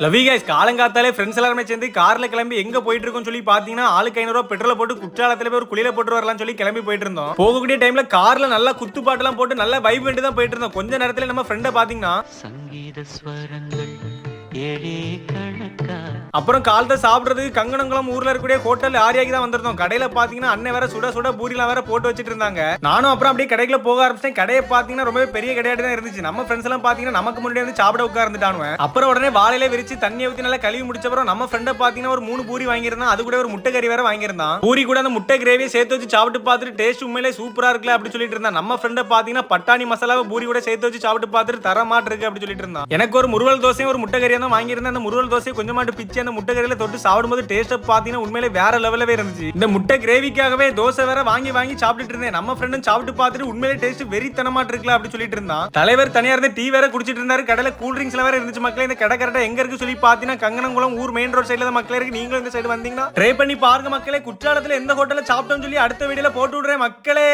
லவி guys காலங்காத்தாலே friends எல்லாருமே சேர்ந்து காரில் கிளம்பி எங்க போயிட்டு இருக்கோம்னு சொல்லி பாத்தீங்கன்னா ஆளுக்கு ஐநூறு ரூபாய் பெட்ரோல் போட்டு குற்றாலத்துல போய் ஒரு குளியில போட்டு வரலாம்னு சொல்லி கிளம்பி போயிட்டு இருந்தோம் போகக்கூடிய டைம்ல கார்ல நல்லா குத்து பாட்டுலாம் போட்டு நல்லா வைப் வேண்டி தான் போயிட்டு இருந்தோம் கொஞ்ச நேரத்துல நம்ம ஃப்ரெண்டை பாத்தீங்கன்னா சங்கீத ஸ்வரங்கள் அப்புறம் காலத்தை சாப்பிட்றதுக்கு கங்கணங்குளம் ஊர்ல இருக்கக்கூடிய ஹோட்டல் ஆரியாக்கு தான் வந்திருந்தோம். கடையில பாத்தீங்கன்னா அண்ணன் வேற சுட சுட பூரிலாம் வேற போட்டு வச்சிட்டு இருந்தாங்க. நானும் அப்புறம் அப்படியே கடைக்குள்ள போக ஆரம்பிச்சேன் கடையை பாத்தீங்கன்னா ரொம்பவே பெரிய கடையாட்டு தான் இருந்துச்சு. நம்ம ஃப்ரெண்ட்ஸ் எல்லாம் பாத்தீங்கன்னா நமக்கு முன்னாடி வந்து சாப்பிட உட்கார்ந்துட்டானுவேன் அப்புறம் உடனே வாழையில விரிச்சு தண்ணியை ஊத்தி நல்லா கழுவி முடிச்ச அப்புறம் நம்ம ஃப்ரெண்டை பாத்தீங்கன்னா ஒரு மூணு பூரி வாங்கியிருந்தான். அது கூட ஒரு முட்டை கறி வேற வாங்கியிருந்தான். பூரி கூட அந்த முட்டை கிரேவியை சேர்த்து வச்சு சாப்பிட்டு பார்த்துட்டு டேஸ்ட் உண்மையிலே சூப்பரா இருக்குல்ல அப்படி சொல்லிட்டு இருந்தான். நம்ம ஃப்ரெண்டை பாத்தீங்கன்னா பட்டாணி மசாலாவை பூரி கூட சேர்த்து வச்சு சாப்பிட்டு பார்த்துட்டு தர மாட்டு இருக்கு அப்படி சொல்லிட்டு இருந்தான். எனக்கு ஒரு முருவல் தோசையும் ஒரு முட்டை கறியும் தான் வாங்கியிருந்தேன். அந்த முருகல் தோசையை கொஞ்சமாட்டு பிச்சு அந்த முட்டை கறியில தொட்டு சாப்பிடும்போது டேஸ்ட் பாத்தீங்கன்னா உண்மையிலே வேற லெவலவே இருந்துச்சு. இந்த முட்டை கிரேவிக்காகவே தோசை வேற வாங்கி வாங்கி சாப்பிட்டுட்டு இருந்தேன். நம்ம ஃப்ரெண்டும் சாப்பிட்டு பார்த்துட்டு உண்மையிலே டேஸ்ட் வெறித்தனமாட்டு இருக்கலாம் அப்படி சொல்லிட்டு இருந்தான். தலைவர் தனியா இருந்து டீ வேற குடிச்சிட்டு இருந்தாரு. கடையில கூல் ட்ரிங்க்ஸ் வேற இருந்துச்சு மக்களே. இந்த கடை கரெக்டா எங்க இருக்கு சொல்லி பாத்தீங்கன்னா கங்கனங்குளம் ஊர் மெயின் ரோட் சைடில் தான் மக்களே இருக்கு. நீங்களும் இந்த சைடு வந்தீங்கன்னா ட்ரை பண்ணி பாருங்க மக்களே. குற்றாலத்துல எந்த ஹோட்டல்ல சாப்பிட்டோம்னு சொல்லி அடுத்த வீடியோல போட்டு விடுறேன் மக்களே.